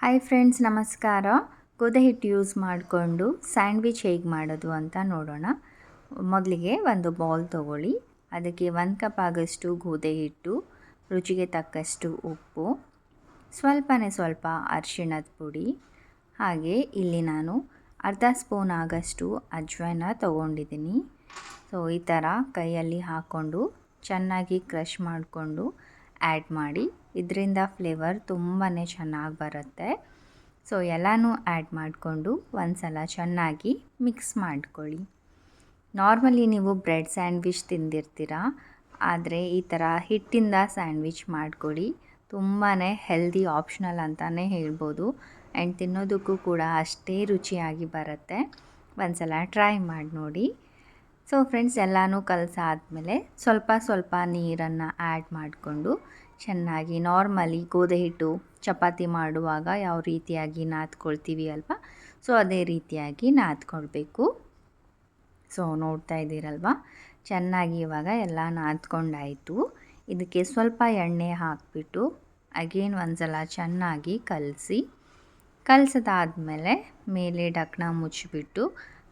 Hi friends ನಮಸ್ಕಾರ. ಗೋಧಿ ಹಿಟ್ಟು ಯೂಸ್ ಮಾಡಿಕೊಂಡು ಸ್ಯಾಂಡ್ವಿಚ್ ಹೇಗೆ ಮಾಡೋದು ಅಂತ ನೋಡೋಣ. ಮೊದಲಿಗೆ ಒಂದು ಬೌಲ್ ತೊಗೊಳ್ಳಿ. ಅದಕ್ಕೆ ಒಂದು ಕಪ್ ಆಗಷ್ಟು ಗೋಧಿ ಹಿಟ್ಟು, ರುಚಿಗೆ ತಕ್ಕಷ್ಟು ಉಪ್ಪು, ಸ್ವಲ್ಪನೇ ಸ್ವಲ್ಪ ಅರಿಶಿಣದ ಪುಡಿ. ಹಾಗೆ ಇಲ್ಲಿ ನಾನು ಅರ್ಧ ಸ್ಪೂನ್ ಆಗಷ್ಟು ಅಜ್ವಾನ ತೊಗೊಂಡಿದ್ದೀನಿ. ಸೊ ಈ ಥರ ಕೈಯಲ್ಲಿ ಹಾಕ್ಕೊಂಡು ಚೆನ್ನಾಗಿ ಕ್ರಷ್ ಮಾಡಿಕೊಂಡು ಆ್ಯಡ್ ಮಾಡಿ, ಇದರಿಂದ ಫ್ಲೇವರ್ ತುಂಬಾ ಚೆನ್ನಾಗಿ ಬರುತ್ತೆ. ಸೊ ಎಲ್ಲನೂ ಆ್ಯಡ್ ಮಾಡಿಕೊಂಡು ಒಂದು ಸಲ ಚೆನ್ನಾಗಿ ಮಿಕ್ಸ್ ಮಾಡ್ಕೊಳ್ಳಿ. ನಾರ್ಮಲಿ ನೀವು ಬ್ರೆಡ್ ಸ್ಯಾಂಡ್ವಿಚ್ ತಿಂದಿರ್ತೀರ, ಆದರೆ ಈ ಥರ ಹಿಟ್ಟಿಂದ ಸ್ಯಾಂಡ್ವಿಚ್ ಮಾಡ್ಕೊಳ್ಳಿ. ತುಂಬಾ ಹೆಲ್ದಿ ಆಪ್ಷನಲ್ ಅಂತಲೇ ಹೇಳ್ಬೋದು. ಆ್ಯಂಡ್ ತಿನ್ನೋದಕ್ಕೂ ಕೂಡ ಅಷ್ಟೇ ರುಚಿಯಾಗಿ ಬರುತ್ತೆ. ಒಂದು ಸಲ ಟ್ರೈ ಮಾಡಿ ನೋಡಿ. ಸೊ ಫ್ರೆಂಡ್ಸ್ ಎಲ್ಲನೂ ಕಲಸಾದ್ಮೇಲೆ ಸ್ವಲ್ಪ ಸ್ವಲ್ಪ ನೀರನ್ನು ಆ್ಯಡ್ ಮಾಡಿಕೊಂಡು ಚೆನ್ನಾಗಿ ನಾರ್ಮಲಿ ಗೋಧಿ ಹಿಟ್ಟು ಚಪಾತಿ ಮಾಡುವಾಗ ಯಾವ ರೀತಿಯಾಗಿ ನಾದ್ಕೊಳ್ತೀವಿ ಅಲ್ವಾ? ಸೊ ಅದೇ ರೀತಿಯಾಗಿ ನಾದ್ಕೊಳ್ಬೇಕು. ಸೊ ನೋಡ್ತಾ ಇದ್ದೀರಲ್ವ? ಚೆನ್ನಾಗಿ ಇವಾಗ ಎಲ್ಲ ನಾದ್ಕೊಂಡಾಯಿತು. ಇದಕ್ಕೆ ಸ್ವಲ್ಪ ಎಣ್ಣೆ ಹಾಕಿಬಿಟ್ಟು ಅಗೇನ್ ಒಂದ್ಸಲ ಚೆನ್ನಾಗಿ ಕಲಸಿ, ಕಲಸದಾದ್ಮೇಲೆ ಮೇಲೆ ಡಕ್ನ ಮುಚ್ಚಿಬಿಟ್ಟು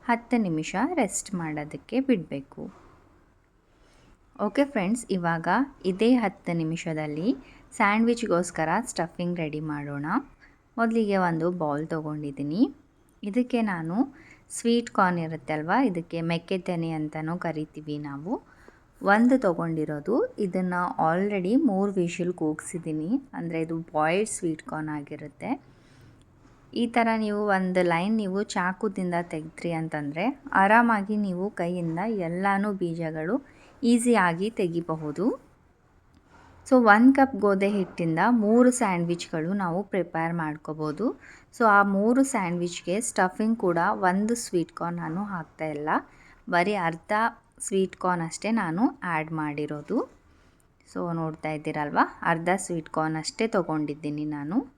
ಹತ್ತು ನಿಮಿಷ ರೆಸ್ಟ್ ಮಾಡೋದಕ್ಕೆ ಬಿಡಬೇಕು. ಓಕೆ ಫ್ರೆಂಡ್ಸ್, ಇವಾಗ ಇದೇ ಹತ್ತು ನಿಮಿಷದಲ್ಲಿ ಸ್ಯಾಂಡ್ವಿಚ್ಗೋಸ್ಕರ ಸ್ಟಫಿಂಗ್ ರೆಡಿ ಮಾಡೋಣ. ಮೊದಲಿಗೆ ಒಂದು ಬೌಲ್ ತೊಗೊಂಡಿದ್ದೀನಿ. ಇದಕ್ಕೆ ನಾನು ಸ್ವೀಟ್ ಕಾರ್ನ್ ಇರುತ್ತೆ ಅಲ್ವಾ ಇದಕ್ಕೆ ಮೆಕ್ಕೆ ತೆನೆ ಅಂತಲೂ ಕರಿತೀವಿ ನಾವು. ಒಂದು ತೊಗೊಂಡಿರೋದು, ಇದನ್ನು ಆಲ್ರೆಡಿ ಮೂರು ವಿಷಲ್ ಕೂಗಿಸಿದ್ದೀನಿ. ಅಂದರೆ ಇದು ಬಾಯ್ಲ್ಡ್ ಸ್ವೀಟ್ ಕಾರ್ನ್ ಆಗಿರುತ್ತೆ. ಈ ಥರ ನೀವು ಒಂದು ಲೈನ್ ನೀವು ಚಾಕುದಿಂದ ತೆಗೆದ್ರಿ ಅಂತಂದರೆ ಆರಾಮಾಗಿ ನೀವು ಕೈಯಿಂದ ಎಲ್ಲನೂ ಬೀಜಗಳು ಈಸಿಯಾಗಿ ತೆಗಿಬಹುದು. ಸೊ, ಒಂದು ಕಪ್ ಗೋಧಿ ಹಿಟ್ಟಿಂದ ಮೂರು ಸ್ಯಾಂಡ್ವಿಚ್ಗಳು ನಾವು ಪ್ರಿಪೇರ್ ಮಾಡ್ಕೋಬೋದು ಸೊ, ಆ ಮೂರು ಸ್ಯಾಂಡ್ವಿಚ್ಗೆ ಸ್ಟಫಿಂಗ್ ಕೂಡ ಒಂದು ಸ್ವೀಟ್ ಕಾರ್ನ್ ನಾನು ಹಾಕ್ತಾ ಇಲ್ಲ. ಬರೀ ಅರ್ಧ ಸ್ವೀಟ್ ಕಾರ್ನ್ ಅಷ್ಟೇ ನಾನು ಆ್ಯಡ್ ಮಾಡಿರೋದು. ಸೊ, ನೋಡ್ತಾ ಇದ್ದೀರಲ್ವ? ಅರ್ಧ ಸ್ವೀಟ್ ಕಾರ್ನ್ ಅಷ್ಟೇ ತೊಗೊಂಡಿದ್ದೀನಿ ನಾನು.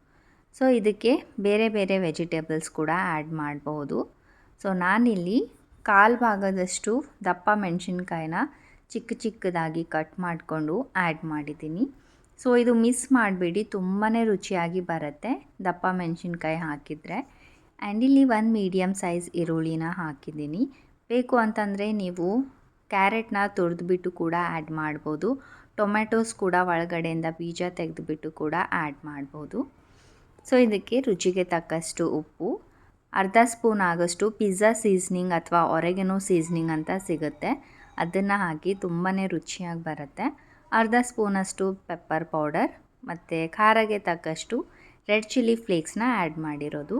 ಸೊ ಇದಕ್ಕೆ ಬೇರೆ ಬೇರೆ ವೆಜಿಟೇಬಲ್ಸ್ ಕೂಡ ಆ್ಯಡ್ ಮಾಡಬಹುದು. ಸೊ ನಾನಿಲ್ಲಿ ಕಾಲು ಭಾಗದಷ್ಟು ದಪ್ಪ ಮೆಣಸಿನ್ಕಾಯಿನ ಚಿಕ್ಕ ಚಿಕ್ಕದಾಗಿ ಕಟ್ ಮಾಡಿಕೊಂಡು ಆ್ಯಡ್ ಮಾಡಿದ್ದೀನಿ. ಸೊ ಇದು ಮಿಸ್ ಮಾಡಬೇಡಿ ತುಂಬಾ ರುಚಿಯಾಗಿ ಬರುತ್ತೆ ದಪ್ಪ ಮೆಣಸಿನ್ಕಾಯಿ ಹಾಕಿದರೆ. ಆ್ಯಂಡ್ ಇಲ್ಲಿ ಒಂದು ಮೀಡಿಯಮ್ ಸೈಜ್ ಈರುಳ್ಳಿನ ಹಾಕಿದ್ದೀನಿ. ಬೇಕು ಅಂತಂದರೆ ನೀವು ಕ್ಯಾರೆಟ್ನ ತುರಿದ್ಬಿಟ್ಟು ಕೂಡ ಆ್ಯಡ್ ಮಾಡ್ಬೋದು. ಟೊಮೆಟೊಸ್ ಕೂಡ ಒಳಗಡೆಯಿಂದ ಬೀಜ ತೆಗೆದುಬಿಟ್ಟು ಕೂಡ ಆ್ಯಡ್ ಮಾಡ್ಬೋದು. ಸೊ ಇದಕ್ಕೆ ರುಚಿಗೆ ತಕ್ಕಷ್ಟು ಉಪ್ಪು, ಅರ್ಧ ಸ್ಪೂನ್ ಆಗೋಷ್ಟು ಪಿಜ್ಜಾ ಸೀಸ್ನಿಂಗ್ ಅಥವಾ ಒರೆಗೆನೋ ಸೀಸ್ನಿಂಗ್ ಅಂತ ಸಿಗುತ್ತೆ. ಅದನ್ನು ಹಾಕಿ ತುಂಬಾ ರುಚಿಯಾಗಿ ಬರುತ್ತೆ. ಅರ್ಧ ಸ್ಪೂನಷ್ಟು ಪೆಪ್ಪರ್ ಪೌಡರ್ ಮತ್ತು ಖಾರಗೆ ತಕ್ಕಷ್ಟು ರೆಡ್ ಚಿಲ್ಲಿ ಫ್ಲೇಕ್ಸ್ನ ಆ್ಯಡ್ ಮಾಡಿರೋದು.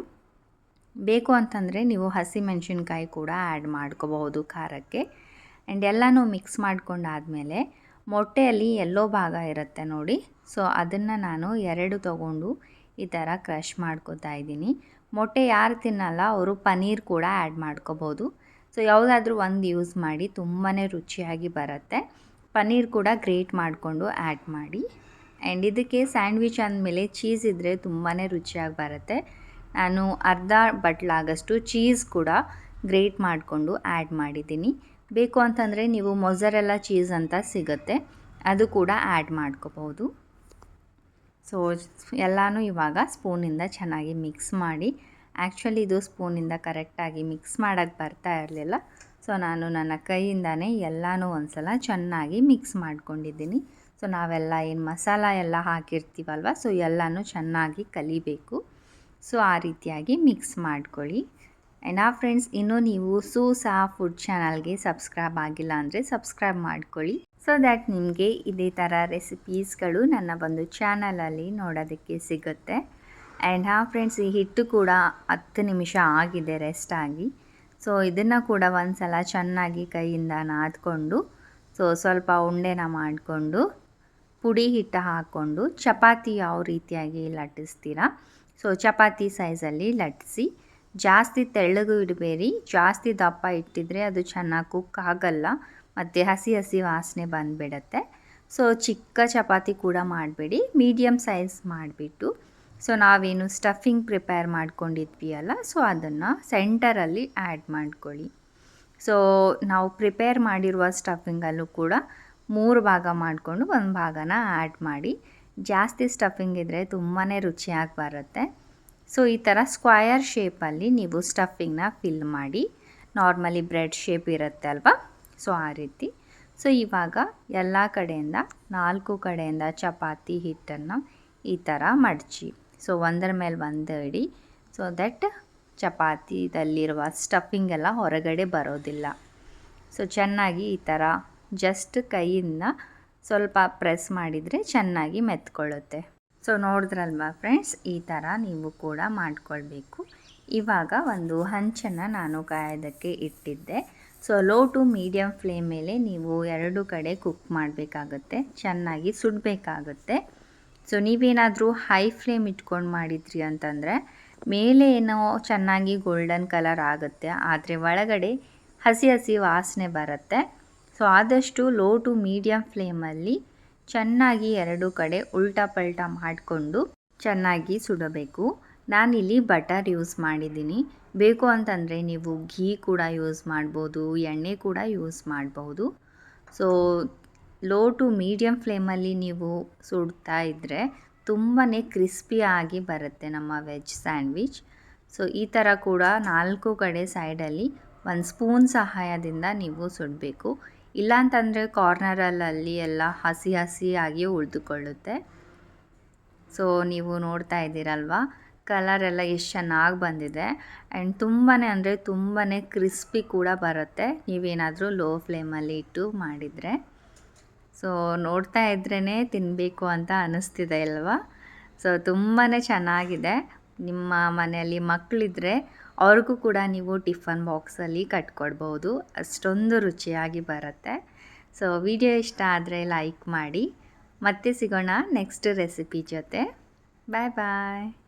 ಬೇಕು ಅಂತಂದರೆ ನೀವು ಹಸಿ ಮೆಣಸಿನ್ಕಾಯಿ ಕೂಡ ಆ್ಯಡ್ ಮಾಡ್ಕೋಬಹುದು ಖಾರಕ್ಕೆ. ಆ್ಯಂಡ್ ಎಲ್ಲನೂ ಮಿಕ್ಸ್ ಮಾಡ್ಕೊಂಡಾದಮೇಲೆ ಮೊಟ್ಟೆಯಲ್ಲಿ ಎಲ್ಲೋ ಭಾಗ ಇರುತ್ತೆ ನೋಡಿ. ಸೊ ಅದನ್ನು ನಾನು ಎರಡು ತೊಗೊಂಡು ಈ ಥರ ಕ್ರಷ್ ಮಾಡ್ಕೋತಾ ಇದ್ದೀನಿ. ಮೊಟ್ಟೆ ಯಾರು ತಿನ್ನಲ್ಲ, ಅವರು ಪನ್ನೀರ್ ಕೂಡ ಆ್ಯಡ್ ಮಾಡ್ಕೋಬೋದು. ಸೊ, ಯಾವುದಾದ್ರೂ ಒಂದು ಯೂಸ್ ಮಾಡಿ ತುಂಬಾ ರುಚಿಯಾಗಿ ಬರುತ್ತೆ. ಪನ್ನೀರ್ ಕೂಡ ಗ್ರೇಟ್ ಮಾಡಿಕೊಂಡು ಆ್ಯಡ್ ಮಾಡಿ. ಆ್ಯಂಡ್ ಇದಕ್ಕೆ ಸ್ಯಾಂಡ್ವಿಚ್ ಅಂದಮೇಲೆ ಚೀಸ್ ಇದ್ದರೆ ತುಂಬಾ ರುಚಿಯಾಗಿ ಬರುತ್ತೆ. ನಾನು ಅರ್ಧ ಬಟ್ಲಾಗಷ್ಟು ಚೀಸ್ ಕೂಡ ಗ್ರೇಟ್ ಮಾಡಿಕೊಂಡು ಆ್ಯಡ್ ಮಾಡಿದ್ದೀನಿ. ಬೇಕು ಅಂತಂದರೆ ನೀವು ಮೊಸರೆಲ್ಲ ಚೀಸ್ ಅಂತ ಸಿಗುತ್ತೆ. ಅದು ಕೂಡ ಆ್ಯಡ್ ಮಾಡ್ಕೋಬೋದು. ಸೊ ಎಲ್ಲನೂ ಇವಾಗ ಸ್ಪೂನಿಂದ ಚೆನ್ನಾಗಿ ಮಿಕ್ಸ್ ಮಾಡಿ ಆ್ಯಕ್ಚುಲಿ ಇದು ಸ್ಪೂನಿಂದ ಕರೆಕ್ಟಾಗಿ ಮಿಕ್ಸ್ ಮಾಡೋಕ್ಕೆ ಬರ್ತಾ ಇರಲಿಲ್ಲ. ಸೊ ನಾನು ನನ್ನ ಕೈಯಿಂದನೇ ಎಲ್ಲನೂ ಒಂದು ಸಲ ಚೆನ್ನಾಗಿ ಮಿಕ್ಸ್ ಮಾಡ್ಕೊಂಡಿದ್ದೀನಿ. ಸೊ ನಾವೆಲ್ಲ ಏನು ಮಸಾಲ ಎಲ್ಲ ಹಾಕಿರ್ತೀವಲ್ವ, ಸೊ ಎಲ್ಲನೂ ಚೆನ್ನಾಗಿ ಕಲಿಬೇಕು. ಸೊ ಆ ರೀತಿಯಾಗಿ ಮಿಕ್ಸ್ ಮಾಡ್ಕೊಳ್ಳಿ. ಆ್ಯಂಡ್ ಆ ಫ್ರೆಂಡ್ಸ್, ಇನ್ನೂ ನೀವು ಸೂಸಾ ಫುಡ್ ಚಾನಲ್ಗೆ ಸಬ್ಸ್ಕ್ರೈಬ್ ಆಗಿಲ್ಲ ಅಂದರೆ ಸಬ್ಸ್ಕ್ರೈಬ್ ಮಾಡ್ಕೊಳ್ಳಿ. ಸೊ ದ್ಯಾಟ್ ನಿಮಗೆ ಇದೇ ಥರ ರೆಸಿಪೀಸ್ಗಳು ನನ್ನ ಒಂದು ಚಾನಲಲ್ಲಿ ನೋಡೋದಕ್ಕೆ ಸಿಗುತ್ತೆ. ಆ್ಯಂಡ್ ಹಾ ಫ್ರೆಂಡ್ಸ್ ಈ ಹಿಟ್ಟು ಕೂಡ ಹತ್ತು ನಿಮಿಷ ಆಗಿದೆ ರೆಸ್ಟ್ ಆಗಿ. ಸೊ ಇದನ್ನು ಕೂಡ ಒಂದು ಸಲ ಚೆನ್ನಾಗಿ ಕೈಯಿಂದ ನಾದ್ಕೊಂಡು ಸೊ ಸ್ವಲ್ಪ ಉಂಡೆನ ಮಾಡಿಕೊಂಡು, ಪುಡಿ ಹಿಟ್ಟು ಹಾಕ್ಕೊಂಡು ಚಪಾತಿ ಯಾವ ರೀತಿಯಾಗಿ ಲಟ್ಟಿಸ್ತೀರಾ? ಸೊ ಚಪಾತಿ ಸೈಜಲ್ಲಿ ಲಟ್ಟಿಸಿ, ಜಾಸ್ತಿ ತೆಳ್ಳಗೂ ಇಡಬೇಡಿ. ಜಾಸ್ತಿ ದಪ್ಪ ಇಟ್ಟಿದ್ರೆ ಅದು ಚೆನ್ನಾಗಿ ಕುಕ್ ಆಗಲ್ಲ. ಮತ್ತು ಹಸಿ ಹಸಿ ವಾಸನೆ ಬಂದುಬಿಡತ್ತೆ. ಸೊ ಚಿಕ್ಕ ಚಪಾತಿ ಕೂಡ ಮಾಡಬೇಡಿ ಮೀಡಿಯಮ್ ಸೈಜ್ ಮಾಡಿಬಿಟ್ಟು. ಸೊ ನಾವೇನು ಸ್ಟಫಿಂಗ್ ಪ್ರಿಪೇರ್ ಮಾಡ್ಕೊಂಡಿದ್ವಿ ಅಲ್ಲ ಸೊ ಅದನ್ನು ಸೆಂಟರಲ್ಲಿ ಆ್ಯಡ್ ಮಾಡ್ಕೊಳ್ಳಿ. ಸೊ ನಾವು ಪ್ರಿಪೇರ್ ಮಾಡಿರುವ ಸ್ಟಫಿಂಗಲ್ಲೂ ಕೂಡ ಮೂರು ಭಾಗ ಮಾಡಿಕೊಂಡು ಒಂದು ಭಾಗನ ಆ್ಯಡ್ ಮಾಡಿ. ಜಾಸ್ತಿ ಸ್ಟಫಿಂಗ್ ಇದ್ದರೆ ತುಂಬಾ ರುಚಿಯಾಗಿ ಬರುತ್ತೆ. ಸೊ ಈ ಥರ ಸ್ಕ್ವಯರ್ ಶೇಪಲ್ಲಿ ನೀವು ಸ್ಟಫಿಂಗ್ನ ಫಿಲ್ ಮಾಡಿ. ನಾರ್ಮಲಿ ಬ್ರೆಡ್ ಶೇಪ್ ಇರುತ್ತೆ ಅಲ್ವಾ? ಸೊ ಆ ರೀತಿ. ಸೊ ಇವಾಗ ಎಲ್ಲ ಕಡೆಯಿಂದ ನಾಲ್ಕು ಕಡೆಯಿಂದ ಚಪಾತಿ, ಹಿಟ್ಟನ್ನು ಈ ಥರ ಮಡಚಿ. ಸೊ ಒಂದರ ಮೇಲೆ ಒಂದು ಇಡಿ ಸೊ ದಟ್ ಚಪಾತಿದಲ್ಲಿರುವ ಸ್ಟಫಿಂಗ್ ಎಲ್ಲ ಹೊರಗಡೆ ಬರೋದಿಲ್ಲ. ಸೊ ಚೆನ್ನಾಗಿ ಈ ಥರ ಜಸ್ಟ್ ಕೈಯಿಂದ ಸ್ವಲ್ಪ ಪ್ರೆಸ್ ಮಾಡಿದರೆ ಚೆನ್ನಾಗಿ ಮೆತ್ಕೊಳ್ಳುತ್ತೆ. ಸೊ ನೋಡಿದ್ರಲ್ವಾ ಫ್ರೆಂಡ್ಸ್ ಈ ಥರ ನೀವು ಕೂಡ ಮಾಡಿಕೊಳ್ಬೇಕು. ಇವಾಗ ಒಂದು ಹಂಚನ್ನು ನಾನು ಕಾಯೋದಕ್ಕೆ ಇಟ್ಟಿದ್ದೆ. So low to medium flame ಮೇಲೆ ನೀವು ಎರಡು ಕಡೆ ಕುಕ್ ಮಾಡಬೇಕಾಗತ್ತೆ. ಚೆನ್ನಾಗಿ ಸುಡಬೇಕಾಗುತ್ತೆ. ಸೊ ನೀವೇನಾದರೂ ಹೈ ಫ್ಲೇಮ್ ಇಟ್ಕೊಂಡು ಮಾಡಿದ್ರಿ ಅಂತಂದರೆ, ಮೇಲೆ ಏನೋ ಚೆನ್ನಾಗಿ ಗೋಲ್ಡನ್ ಕಲರ್ ಆಗುತ್ತೆ, ಆದರೆ ಒಳಗಡೆ ಹಸಿ ಹಸಿ ವಾಸನೆ ಬರುತ್ತೆ. ಸೊ ಆದಷ್ಟು ಲೋ ಟು ಮೀಡಿಯಮ್ ಫ್ಲೇಮಲ್ಲಿ ಚೆನ್ನಾಗಿ ಎರಡು ಕಡೆ ಉಲ್ಟಾ ಪಲ್ಟಾ ಮಾಡಿಕೊಂಡು ಚೆನ್ನಾಗಿ ಸುಡಬೇಕು. ನಾನಿಲ್ಲಿ ಬಟರ್ ಯೂಸ್ ಮಾಡಿದ್ದೀನಿ. ಬೇಕು ಅಂತಂದರೆ ನೀವು ಘೀ ಕೂಡ ಯೂಸ್ ಮಾಡ್ಬೋದು, ಎಣ್ಣೆ ಕೂಡ ಯೂಸ್ ಮಾಡಬಹುದು ಸೊ ಲೋ ಟು ಮೀಡಿಯಮ್ ಫ್ಲೇಮಲ್ಲಿ ನೀವು ಸುಡ್ತಾ ಇದ್ದರೆ ತುಂಬಾ ಕ್ರಿಸ್ಪಿಯಾಗಿ ಬರುತ್ತೆ ನಮ್ಮ ವೆಜ್ ಸ್ಯಾಂಡ್ವಿಚ್ ಸೊ ಈ ಥರ ಕೂಡ ನಾಲ್ಕು ಕಡೆ ಸೈಡಲ್ಲಿ ಒಂದು ಸ್ಪೂನ್ ಸಹಾಯದಿಂದ ನೀವು ಸುಡಬೇಕು. ಇಲ್ಲಾಂತಂದರೆ ಕಾರ್ನರಲ್ಲಲ್ಲಿ ಎಲ್ಲ ಹಸಿ ಹಸಿಯಾಗಿ ಉಳಿದುಕೊಳ್ಳುತ್ತೆ. ಸೊ ನೀವು ನೋಡ್ತಾ ಇದ್ದೀರಲ್ವಾ? ಕಲರ್ ಎಲ್ಲ ಎಷ್ಟು ಚೆನ್ನಾಗಿ ಬಂದಿದೆ. ಆ್ಯಂಡ್ ತುಂಬಾ ಅಂದರೆ ತುಂಬಾ ಕ್ರಿಸ್ಪಿ ಕೂಡ ಬರುತ್ತೆ. ನೀವೇನಾದರೂ ಲೋ ಫ್ಲೇಮಲ್ಲಿ ಇಟ್ಟು ಮಾಡಿದರೆ. ಸೊ, ನೋಡ್ತಾ ಇದ್ರೇ ತಿನ್ನಬೇಕು ಅಂತ ಅನ್ನಿಸ್ತಿದೆ ಅಲ್ವಾ? ಸೊ ತುಂಬಾ ಚೆನ್ನಾಗಿದೆ. ನಿಮ್ಮ ಮನೆಯಲ್ಲಿ ಮಕ್ಕಳಿದ್ರೆ ಅವ್ರಿಗೂ ಕೂಡ ನೀವು ಟಿಫನ್ ಬಾಕ್ಸಲ್ಲಿ ಕಟ್ಕೊಡ್ಬೋದು. ಅಷ್ಟೊಂದು ರುಚಿಯಾಗಿ ಬರುತ್ತೆ. ಸೊ, ವಿಡಿಯೋ ಇಷ್ಟ ಆದರೆ ಲೈಕ್ ಮಾಡಿ. ಮತ್ತೆ ಸಿಗೋಣ ನೆಕ್ಸ್ಟ್ ರೆಸಿಪಿ ಜೊತೆ. ಬಾಯ್ ಬಾಯ್.